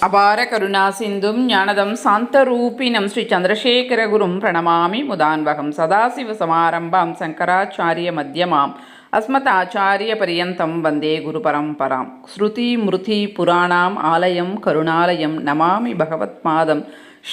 அபார கருணா சிந்தும் ஞானதம் சாந்தரூபிணம் ஸ்ரீ சந்திரசேகர குரும் பிரணமாமி முதான்வகம் சதாசிவ சமாரம்பாம் சங்கராச்சாரிய மத்தியமாம் அஸ்மதாச்சாரிய பரியந்தம் வந்தே குரு பரம்பராம். ஸ்ருதி மிருதி புராணாம் ஆலயம் கருணாலயம் நமாமி பகவத் மாதம்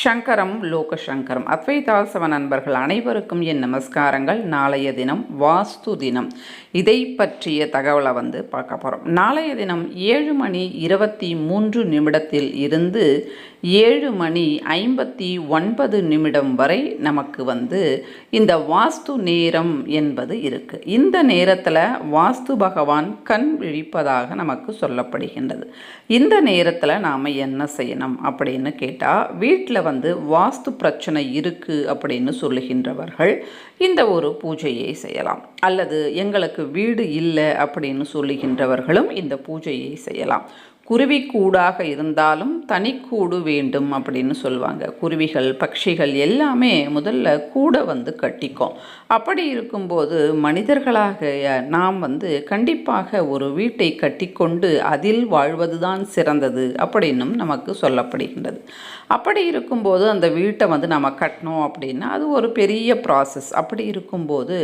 சங்கரம் லோகசங்கரம். அத்வைதாசவ நண்பர்கள் அனைவருக்கும் என் நமஸ்காரங்கள். நாளைய தினம் வாஸ்து தினம். இதை பற்றிய தகவலை வந்து பார்க்க போகிறோம் நாளைய தினம் ஏழு மணி இருபத்தி மூன்று நிமிடத்தில் இருந்து ஏழு மணி ஐம்பத்தி ஒன்பது நிமிடம் வரை நமக்கு வந்து இந்த வாஸ்து நேரம் என்பது இருக்குது இந்த நேரத்தில் வாஸ்து பகவான் கண் விழிப்பதாக நமக்கு சொல்லப்படுகின்றது. இந்த நேரத்தில் நாம் என்ன செய்யணும் அப்படின்னு கேட்டால் வீட்டில் வந்து வாஸ்து பிரச்சனை இருக்குது அப்படின்னு சொல்லுகின்றவர்கள் இந்த ஒரு பூஜையை செய்யலாம். அல்லது எங்களுக்கு வீடு இல்லை அப்படின்னு சொல்லுகின்றவர்களும் இந்த பூஜையை செய்யலாம். குருவிக்கூடாக இருந்தாலும் தனிக்கூடு வேண்டும் அப்படின்னு சொல்லுவாங்க. குருவிகள் பட்சிகள் எல்லாமே முதல்ல கூடை வந்து கட்டிக்கும். அப்படி இருக்கும்போது மனிதர்களாக நாம் வந்து கண்டிப்பாக ஒரு வீட்டை கட்டிக்கொண்டு அதில் வாழ்வதுதான் சிறந்தது அப்படின்னும் நமக்கு சொல்லப்படுகின்றது. அப்படி இருக்கும்போது அந்த வீட்டை வந்து நம்ம கட்டணும் அப்படின்னா அது ஒரு பெரிய ப்ராசஸ் அப்படி இருக்கும்போது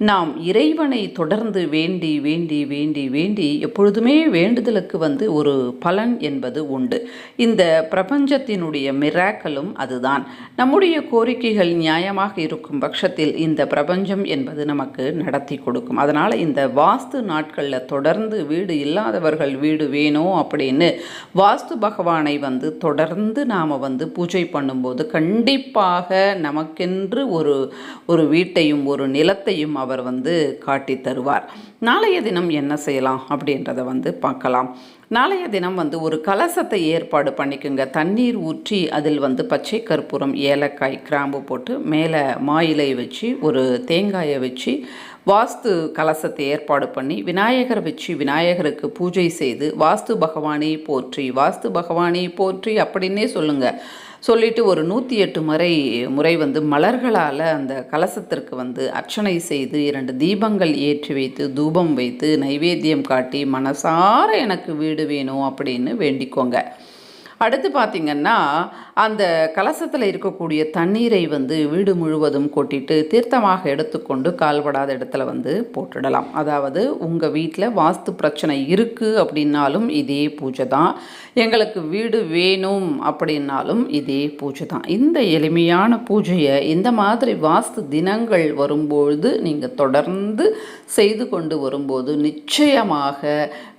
நாம் இறைவனை தொடர்ந்து வேண்டி வேண்டி வேண்டி வேண்டி எப்பொழுதுமே வேண்டுதலுக்கு வந்து ஒரு பலன் என்பது உண்டு. இந்த பிரபஞ்சத்தினுடைய மிராக்கலும் அதுதான். நம்முடைய கோரிக்கைகள் நியாயமாக இருக்கும் பட்சத்தில் இந்த பிரபஞ்சம் என்பது நமக்கு நடத்தி கொடுக்கும். அதனால் இந்த வாஸ்து நாட்களில் தொடர்ந்து வீடு இல்லாதவர்கள் வீடு வேணும் அப்படின்னு வாஸ்து பகவானை வந்து தொடர்ந்து நாம் வந்து வந்து பூஜை பண்ணும்போது கண்டிப்பாக நமக்கென்று ஒரு ஒரு வீட்டையும் ஒரு நிலத்தையும் அவர் வந்து காட்டி தருவார். நாளைய தினம் என்ன செய்யலாம் அப்படின்றத வந்து பார்க்கலாம். நாளைய தினம் வந்து ஒரு கலசத்தை ஏற்பாடு பண்ணிக்கோங்க. தண்ணீர் ஊற்றி அதில் வந்து பச்சை கற்பூரம் ஏலக்காய் கிராம்பு போட்டு மேலே மாயிலை வச்சு ஒரு தேங்காயை வச்சு வாஸ்து கலசத்தை ஏற்பாடு பண்ணி விநாயகரை வச்சு விநாயகருக்கு பூஜை செய்து வாஸ்து பகவானை போற்றி வாஸ்து பகவானை போற்றி அப்படின்னே சொல்லுங்கள் சொல்லிட்டு ஒரு நூற்றி எட்டு முறை முறை வந்து மலர்களால் அந்த கலசத்திற்கு வந்து அர்ச்சனை செய்து இரண்டு தீபங்கள் ஏற்றி வைத்து தூபம் வைத்து நைவேத்தியம் காட்டி மனசார எனக்கு வீடு வேணும் அப்படின்னு வேண்டிக்கோங்க. அடுத்து பார்த்திங்கன்னா அந்த கலசத்தில் இருக்கக்கூடிய தண்ணீரை வந்து வீடு முழுவதும் கொட்டிட்டு தீர்த்தமாக எடுத்துக்கொண்டு கால்படாத இடத்துல வந்து போட்டுடலாம். அதாவது உங்கள் வீட்டில் வாஸ்து பிரச்சனை இருக்குது அப்படின்னாலும் இதே பூஜை தான். எங்களுக்கு வீடு வேணும் அப்படின்னாலும் இதே பூஜை தான். இந்த எளிமையான பூஜையை இந்த மாதிரி வாஸ்து தினங்கள் வரும்பொழுது நீங்கள் தொடர்ந்து செய்து கொண்டு வரும்போது நிச்சயமாக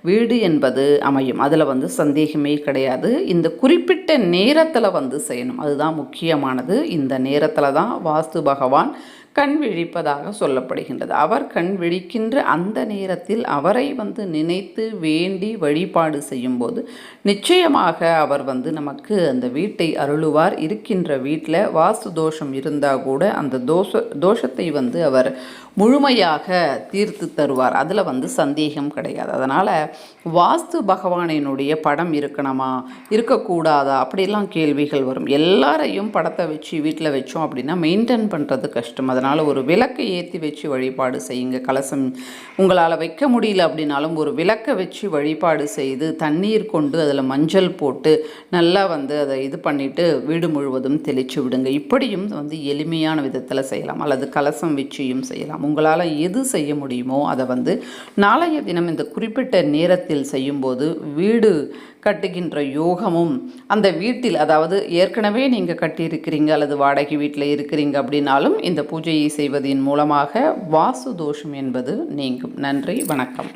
வீடு என்பது அமையும். அதில் வந்து சந்தேகமே கிடையாது. இந்த குறிப்பிட்ட நேரத்தில் வந்து செய்யணும். அதுதான் முக்கியமானது. இந்த நேரத்தில் தான் வாஸ்து பகவான் கண் விழிப்பதாக சொல்லப்படுகின்றது. அவர் கண் விழிக்கின்ற அந்த நேரத்தில் அவரை வந்து நினைத்து வேண்டி வழிபாடு செய்யும்போது நிச்சயமாக அவர் வந்து நமக்கு அந்த வீட்டை அருளுவார். இருக்கின்ற வீட்டில் வாஸ்து தோஷம் இருந்தால் கூட அந்த தோஷ தோஷத்தை வந்து அவர் முழுமையாக தீர்த்து தருவார். அதில் வந்து சந்தேகம் கிடையாது. அதனால் வாஸ்து பகவானினுடைய படம் இருக்கணுமா இருக்கக்கூடாதா அப்படிலாம் கேள்விகள் வரும். எல்லாரையும் படத்தை வச்சு வீட்டில் வச்சோம் அப்படின்னா மெயின்டைன் பண்ணுறது கஷ்டம். அதனால் ஒரு விளக்கை ஏற்றி வச்சு வழிபாடு செய்யுங்க. கலசம் உங்களால் வைக்க முடியல அப்படின்னாலும் ஒரு விளக்கை வச்சு வழிபாடு செய்து தண்ணீர் கொண்டு அதில் மஞ்சள் போட்டு நல்லா வந்து அதை இது பண்ணிவிட்டு வீடு முழுவதும் தெளித்து விடுங்க. இப்படியும் வந்து எளிமையான விதத்தில் செய்யலாம். அல்லது கலசம் வச்சியும் செய்யலாம். உங்களால் எது செய்ய முடியுமோ அதை வந்து நாளைய தினம் இந்த குறிப்பிட்ட நேரத்தில் செய்யும்போது வீடு கட்டுகின்ற யோகமும் அந்த வீட்டில் அதாவது ஏற்கனவே நீங்கள் கட்டியிருக்கிறீங்க அல்லது வாடகை வீட்டில் இருக்கிறீங்க அப்படின்னாலும் இந்த பூஜையை செய்வதன் மூலமாக வாசு தோஷம் என்பது நீங்கும். நன்றி வணக்கம்.